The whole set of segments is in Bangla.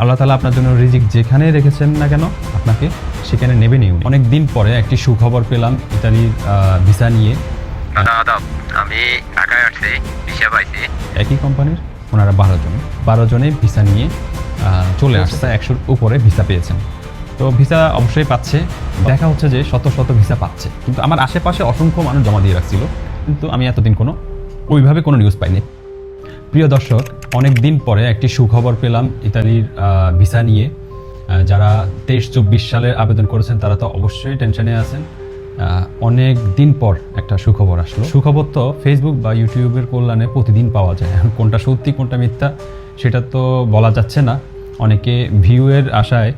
আল্লাহ তালা আপনার জন্য রিজিক যেখানে রেখেছেন না কেন আপনাকে সেখানে নেবেনই উনি। অনেক দিন পরে একটি সুখবর পেলাম ইতালির ভিসা নিয়ে। দাদা আদাব আমি ঢাকায় আসছি ভিসা পাইছি। একই কোম্পানির ওনারা বারো জন। বারো জনে ভিসা নিয়ে চলে আসছে একশোর উপরে ভিসা পেয়েছেন। তো ভিসা অবশ্যই পাচ্ছে দেখা হচ্ছে যে শত শত ভিসা পাচ্ছে। কিন্তু আমার আশেপাশে অসংখ্য মানুষ জমা দিয়ে রাখছিল কিন্তু আমি এতদিন কোনো ওইভাবে কোনো নিউজ পাইনি। প্রিয় দর্শক অনেক দিন পরে একটি সুখবর পেলাম ইতালির ভিসা নিয়ে। যারা তেইশ চব্বিশ সালে আবেদন করেছেন, তারা তো অবশ্যই টেনশনে আছেন। অনেক দিন পর একটা সুখবর আসলো। সুখবর তো ফেসবুক বা ইউটিউবের কল্যাণে প্রতিদিন পাওয়া যায়। এখন কোনটা সত্যি, কোনটা মিথ্যা, সেটা তো বলা যাচ্ছে না। অনেকে ভিউয়ের আশায়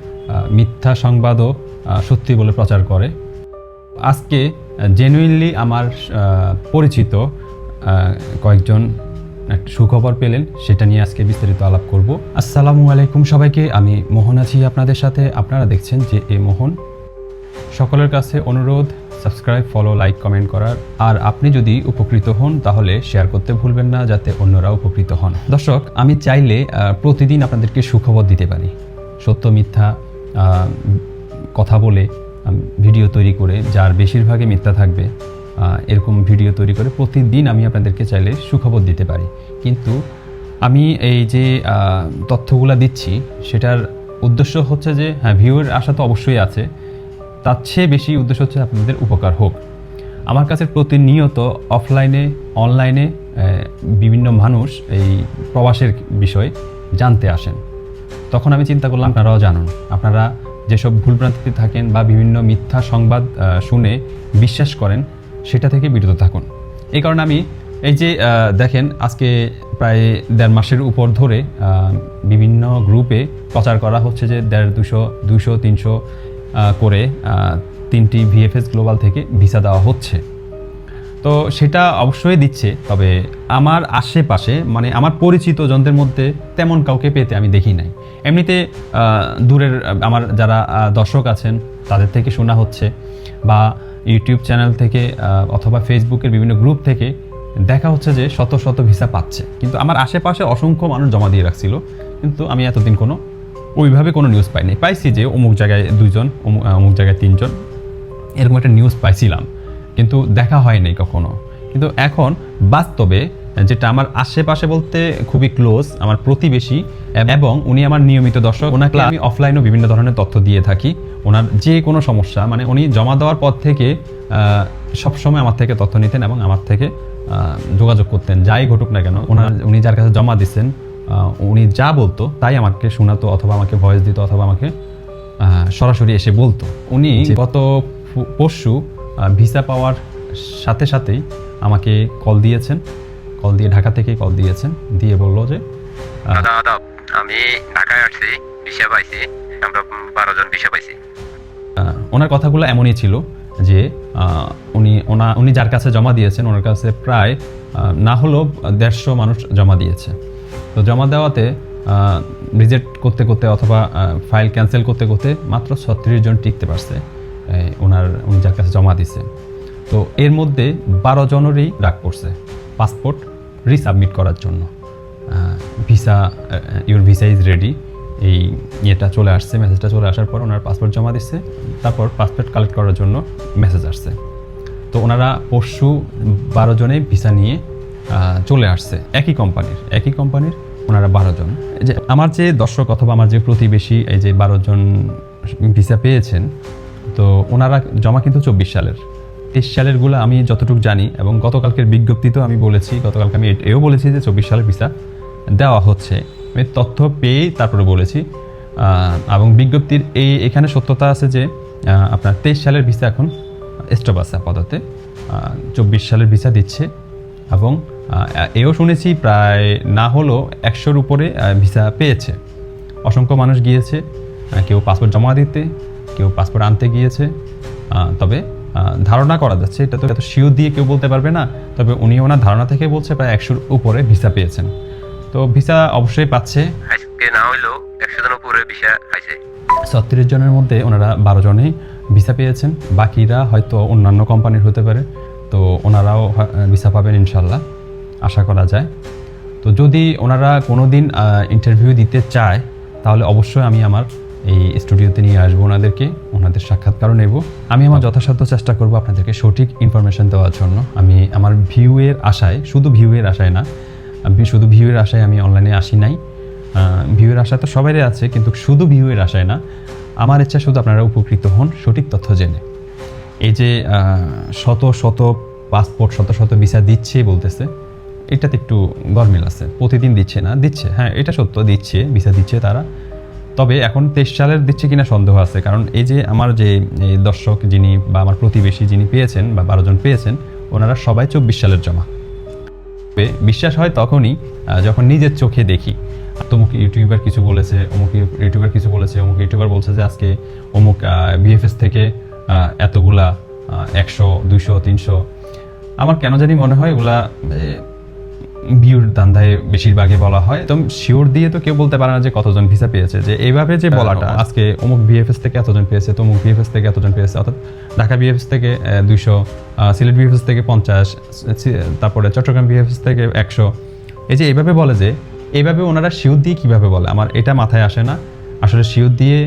মিথ্যা সংবাদও সত্যি বলে প্রচার করে। আজকে জেনুইনলি আমার পরিচিত কয়েকজন একটা সুখবর পেলেন, সেটা নিয়ে আজকে বিস্তারিত আলাপ করব। আসসালামু আলাইকুম সবাইকে, আমি মোহন আছি আপনাদের সাথে। আপনারা দেখছেন যে এ মোহন। সকলের কাছে অনুরোধ, সাবস্ক্রাইব, ফলো, লাইক, কমেন্ট করার। আর আপনি যদি উপকৃত হন, তাহলে শেয়ার করতে ভুলবেন না, যাতে অন্যরা উপকৃত হন। দর্শক, আমি চাইলে প্রতিদিন আপনাদেরকে সুখবর দিতে পারি। সত্য, মিথ্যা কথা বলে ভিডিও তৈরি করে, যার বেশিরভাগই মিথ্যা থাকবে। এরকম ভিডিও তৈরি করে প্রতিদিন আমি আপনাদেরকে চাইলে সুখবর দিতে পারি। কিন্তু আমি এই যে তথ্যগুলা দিচ্ছি, সেটার উদ্দেশ্য হচ্ছে যে হ্যাঁ ভিউয়ের আশা তো অবশ্যই আছে। তার চেয়ে বেশি উদ্দেশ্য হচ্ছে আপনাদের উপকার হোক। আমার কাছে প্রতিনিয়ত অফলাইনে অনলাইনে বিভিন্ন মানুষ এই প্রবাসের বিষয়ে জানতে আসেন। তখন আমি চিন্তা করলাম, আপনারাও জানুন। আপনারা যেসব ভুলভ্রান্তিতে থাকেন বা বিভিন্ন মিথ্যা সংবাদ শুনে বিশ্বাস করেন সেটা থেকে বিরত থাকুন। এই কারণে আমি এই যে দেখেন, আজকে প্রায় দেড় মাসের উপর ধরে বিভিন্ন গ্রুপে প্রচার করা হচ্ছে যে দেড় দুশো দুশো, তিনশো করে তিনটি ভিএফএস গ্লোবাল থেকে ভিসা দেওয়া হচ্ছে। তো সেটা অবশ্যই দিচ্ছে, তবে আমার আশেপাশে মানে আমার পরিচিত জনদের মধ্যে তেমন কাউকে পেতে আমি দেখি নাই। এমনিতে দূরের আমার যারা দর্শক আছেন, তাদের থেকে শোনা হচ্ছে, বা ইউটিউব চ্যানেল থেকে অথবা ফেসবুকের বিভিন্ন গ্রুপ থেকে দেখা হচ্ছে যে শত শত ভিসা পাচ্ছে। কিন্তু আমার আশেপাশে অসংখ্য মানুষ জমা দিয়ে রাখছিল, কিন্তু আমি এতদিন কোনো, ওইভাবে কোনো নিউজ পাইনি। পাইছি যে অমুক জায়গায় দুজন অমুক জায়গায় তিনজন, এরকম একটা নিউজ পাইছিলাম। কিন্তু দেখা হয়নি কখনো। কিন্তু এখন বাস্তবে যেটা আমার আশেপাশে বলতে খুবই ক্লোজ আমার প্রতিবেশী এবং উনি আমার নিয়মিত দর্শক। ওনাকে আমি অফলাইনেও বিভিন্ন ধরনের তথ্য দিয়ে থাকি। ওনার যে কোনো সমস্যা মানে উনি জমা দেওয়ার পর থেকে সবসময় আমার থেকে তথ্য নিতেন এবং আমার থেকে যোগাযোগ করতেন যাই ঘটুক না কেন। ওনার উনি যার কাছে জমা দিচ্ছেন উনি যা বলতো তাই আমাকে শোনাতো অথবা আমাকে ভয়েস দিত অথবা আমাকে সরাসরি এসে বলতো। উনি গত পরশু ভিসা পাওয়ার সাথে সাথেই আমাকে কল দিয়েছেন। কল দিয়ে ঢাকা থেকে কল দিয়েছেন দিয়ে বলল যে দাদা আদাব আমি ঢাকায় আসছি ভিসা পাইছি আমরা বারো জন ভিসা পাইছি। ওনার কথাগুলো এমনই ছিল যে উনি ওনা উনি যার কাছে জমা দিয়েছেন ওনার কাছে প্রায় না হলেও দেড়শো মানুষ জমা দিয়েছে। তো জমা দেওয়াতে রিজেক্ট করতে করতে অথবা ফাইল ক্যান্সেল করতে করতে মাত্র ছত্রিশ জন টিকতে পারছে ওনার উনি যার কাছে জমা দিছে তো এর মধ্যে বারো জনেরই ডাক পড়ছে পাসপোর্ট রিসাবমিট করার জন্য। Visa your visa is ready এই ইয়েটা চলে আসছে মেসেজটা চলে আসার পর ওনার পাসপোর্ট জমা দিচ্ছে তারপর পাসপোর্ট কালেক্ট করার জন্য মেসেজ আসছে। তো ওনারা পরশু বারো জনে ভিসা নিয়ে চলে আসছে, একই কোম্পানির একই কোম্পানির ওনারা বারো জন। যে আমার যে দর্শক অথবা আমার যে প্রতিবেশী, এই যে বারো জন ভিসা পেয়েছেন, তো ওনারা জমা কিন্তু চব্বিশ সালের। তেইশ সালেরগুলো আমি যতটুকু জানি এবং গতকালকের বিজ্ঞপ্তিতেও আমি বলেছি, গতকালকে আমি এও বলেছি যে চব্বিশ সালের ভিসা দেওয়া হচ্ছে। আমি তথ্য পেয়েই তারপরে বলেছি। এবং বিজ্ঞপ্তির এই এখানে সত্যতা আছে যে আপনার তেইশ সালের ভিসা এখন স্টপ আছে আপাতত। চব্বিশ সালের ভিসা দিচ্ছে এবং এও শুনেছি প্রায় না হলেও একশোর উপরে ভিসা পেয়েছে। অসংখ্য মানুষ গিয়েছে কেউ পাসপোর্ট জমা দিতে, কেউ পাসপোর্ট আনতে গিয়েছে। তবে ধারণা করা যাচ্ছে। এটা তো এত শিও দিয়ে কেউ বলতে পারবে না তবে উনি ওনার ধারণা থেকে বলছে প্রায় একশোর উপরে ভিসা পেয়েছেন। তো ভিসা অবশ্যই পাচ্ছে। না হইলেও একশো জন উপরে ভিসা পাইছে ছত্রিশ জনের মধ্যে ওনারা বারো জনেই ভিসা পেয়েছেন। বাকিরা হয়তো অন্যান্য কোম্পানির হতে পারে। তো ওনারাও ভিসা পাবেন ইনশাল্লাহ আশা করা যায়। তো যদি ওনারা কোনো দিন ইন্টারভিউ দিতে চায় তাহলে অবশ্যই আমি আমার এই স্টুডিওতে নিয়ে আসব ওনাদেরকে, ওনাদের সাক্ষাৎকারও নেব। আমি আমার যথাসাধ্য চেষ্টা করব আপনাদেরকে সঠিক ইনফরমেশন দেওয়ার জন্য। আমি আমার ভিউয়ের আশায়, শুধু ভিউয়ের আশায় না শুধু ভিউয়ের আশায় আমি অনলাইনে আসি নাই। ভিউয়ের আশা তো সবারই আছে, কিন্তু শুধু ভিউয়ের আশায় না, আমার ইচ্ছা শুধু আপনারা উপকৃত হন সঠিক তথ্য জেনে। এই যে শত শত পাসপোর্ট শত শত ভিসা দিচ্ছে বলতেছে, এটাতে একটু গরমিল আছে। প্রতিদিন দিচ্ছে না, দিচ্ছে। হ্যাঁ এটা সত্য, দিচ্ছে ভিসা দিচ্ছে তারা। তবে এখন তেইশ সালের দিচ্ছে কিনা সন্দেহ আছে, কারণ এই যে আমার যে দর্শক যিনি বা আমার প্রতিবেশী যিনি পেয়েছেন বা বারো জন পেয়েছেন, ওনারা সবাই চব্বিশ সালের জমা। বিশ্বাস হয় তখনই যখন নিজের চোখে দেখি। তমুক ইউটিউবার কিছু বলেছে, অমুক ইউটিউবার কিছু বলেছে, অমুক ইউটিউবার বলছে যে আজকে অমুক বিএফএস থেকে এতগুলা একশো, দুইশো, তিনশো। আমার কেন জানি মনে হয় ওগুলা ভিউর দান্দায় বেশিরভাগই বলা হয়। তো শিওর দিয়ে তো কেউ বলতে পারে না যে কতজন ভিসা পেয়েছে যে এইভাবে যে বলাটা আজকে অমুক বিএফএস থেকে এতজন পেয়েছে তমুক বিএফএস থেকে এতজন পেয়েছে অর্থাৎ ঢাকা বিএফএস থেকে দুইশো সিলেট বিএফএস থেকে পঞ্চাশ তারপরে চট্টগ্রাম বিএফএস থেকে একশো। এই যে এইভাবে বলে যে এইভাবে ওনারা শিওর দিয়ে কীভাবে বলে? আমার এটা মাথায় আসে না। আসলে শিওর দিয়ে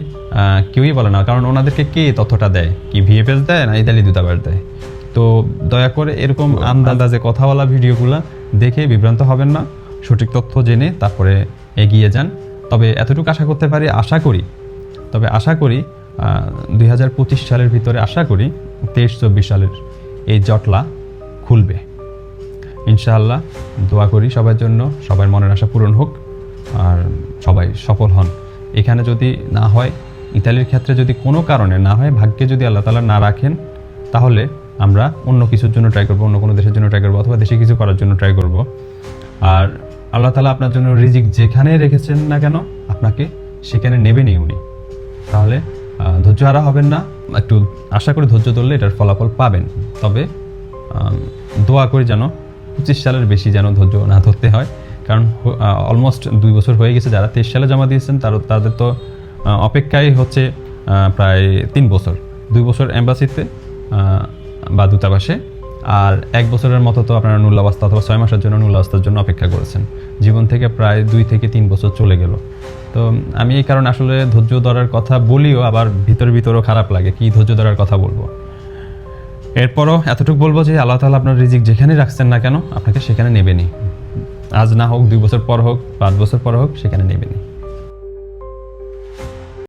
কেউই বলে না কারণ ওনাদেরকে কে তথ্যটা দেয়? কি ভিএফএস দেয় না ইতালি দূতাবাস দেয়? তো দয়া করে এরকম আন্দাজে কথা বলা ভিডিওগুলো দেখে বিভ্রান্ত হবেন না। সঠিক তথ্য জেনে তারপরে এগিয়ে যান। তবে এতটুকু আশা করতে পারি, আশা করি, তবে আশা করি দুই হাজার পঁচিশ সালের ভিতরে আশা করি তেইশ চব্বিশ সালের এই জটলা খুলবে। ইনশাআল্লাহ দোয়া করি সবার জন্য, সবার মনের আশা পূরণ হোক আর সবাই সফল হন। এখানে যদি না হয়, ইতালির ক্ষেত্রে যদি কোনো কারণে না হয়, ভাগ্যে যদি আল্লাহ তালা না রাখেন, তাহলে আমরা অন্য কিছুর জন্য ট্রাই করব, অন্য কোনো দেশের জন্য ট্রাই করব, অথবা দেশে কিছু করার জন্য ট্রাই করব। আর আল্লাহ তালা আপনার জন্য রিজিক যেখানে রেখেছেন না কেন, আপনাকে সেখানে নেবেনই উনি। তাহলে ধৈর্য হারা হবেন না, একটু আশা করি ধৈর্য ধরলে এটার ফলাফল পাবেন। তবে দোয়া করে যেন পঁচিশ সালের বেশি যেন ধৈর্য না ধরতে হয়। কারণ অলমোস্ট দুই বছর হয়ে গেছে যারা তেইশ সালে জমা দিয়েছেন, তার, তাদের তো অপেক্ষাই হচ্ছে প্রায় তিন বছর। দুই বছর এম্বাসিতে বা দূতাবাসে। আর এক বছরের মতো তো আপনারা নুল্লাবাস্তা অথবা ছয় মাসের জন্য নুল্লাবাস্তার জন্য অপেক্ষা করেছেন। জীবন থেকে প্রায় দুই থেকে তিন বছর চলে গেল। তো আমি এই কারণে আসলে ধৈর্য ধরার কথা বলিও, আবার ভিতরে ভিতরেও খারাপ লাগে। কি ধৈর্য ধরার কথা বলব? এরপরও এতটুকু বলব যে আল্লাহ তালা আপনার রিজিক যেখানে রাখছেন না কেন, আপনাকে সেখানে নেবেনি আজ না হোক, দুই বছর পর হোক, পাঁচ বছর পর হোক, সেখানে নেবেনি